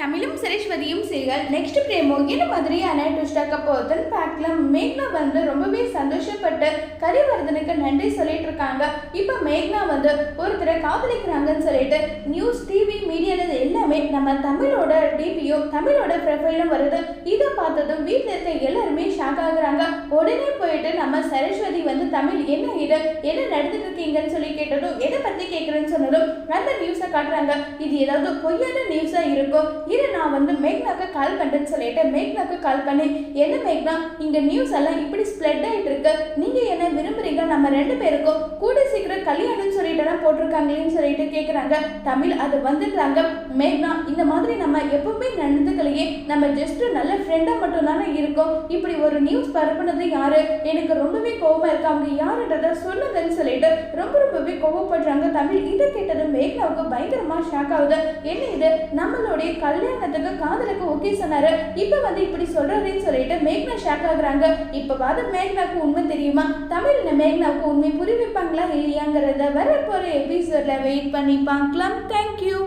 தமிழும் சரஸ்வதியும் serial next பிரேமோ? இந்த மாதிரியான டுஸ்டாக்க போதன் பார்க்கலாம். மேக்னா வந்து ரொம்பவே சந்தோஷப்பட்டு கரிவர்தனுக்கு நன்றி சொல்லிட்டு இருக்காங்க. இப்போ மேக்னா வந்து ஒருத்தரை காதலிக்கிறாங்கன்னு சொல்லிட்டு நியூஸ் டிவி மீடியால எல்லாமே நம்ம தமிழோட டிபியும் தமிழோட ப்ரொஃபைலும் வருது. இதை பார்த்ததும் வீட்டில் இருக்க ஷாக் ஆகுறாங்க உடனே போயிட்டு நம்ம சரஸ்வதி வந்து தமிழ் என்ன இது? என்ன நடந்துட்டு இருக்கீங்கன்னு சொல்லி கேட்டதும் எதை பத்தி கேட்குறேன்னு சொன்னதும் நல்ல நியூஸை காட்டுறாங்க. இது ஏதாவது பொய்யான நியூஸா இருக்கும் இரு நான் வந்து மேக்னாக்கு கால் பண்ணுறேன்னு சொல்லிட்டு மேக்னாக்கு கால் பண்ணி என்ன மேக்னா இங்க நியூஸ் எல்லாம் இப்படி ஸ்ப்ரெட் ஆயிட்டு இருக்கு நீங்க என்ன விரும்புறீங்க? நம்ம ரெண்டு பேருக்கும் கூட சீக்கிரம் கல்யாணம் சொல்லிட்டு போட்டிருக்காங்களேன்னு சொல்லிட்டு கேக்குறாங்க. தமிழ் அது வந்துடுறாங்க மேக்னா இந்த மாதிரி நம்ம எப்பவுமே நடந்துக்கலையே. நம்ம ஜஸ்ட் நல்ல ஃப்ரெண்டா மட்டும் தானே இருக்கோம். இப்படி ஒரு நியூஸ் பரப்புனது யாரு? எனக்கு ரொம்பவே கோபமாக இருக்கு. அவங்க யாருன்றத சொல்லுங்கன்னு சொல்லிட்டு கோவப்படுறாங்க. தமிழ் இதை கேட்டது மேக்னாவுக்கு பயங்கரமா ஷாக் ஆகுது. என்ன இது? நம்மளுடைய கல்யாணத்துக்கு காதலுக்கு ஓகே சொன்னாரு. இப்ப வந்து இப்படி சொல்றதுன்னு சொல்லிட்டு மேக்னா ஷாக் ஆகுறாங்க. இப்ப வாத மேக்னாவுக்கு உண்மை தெரியுமா? தமிழ்ல மேக்னாவுக்கு உண்மை புரிவிப்பாங்களா இல்லையாங்கிறத வரப்போற எபிசோட்ல வெயிட் பண்ணி பார்க்கலாம். தேங்க்யூ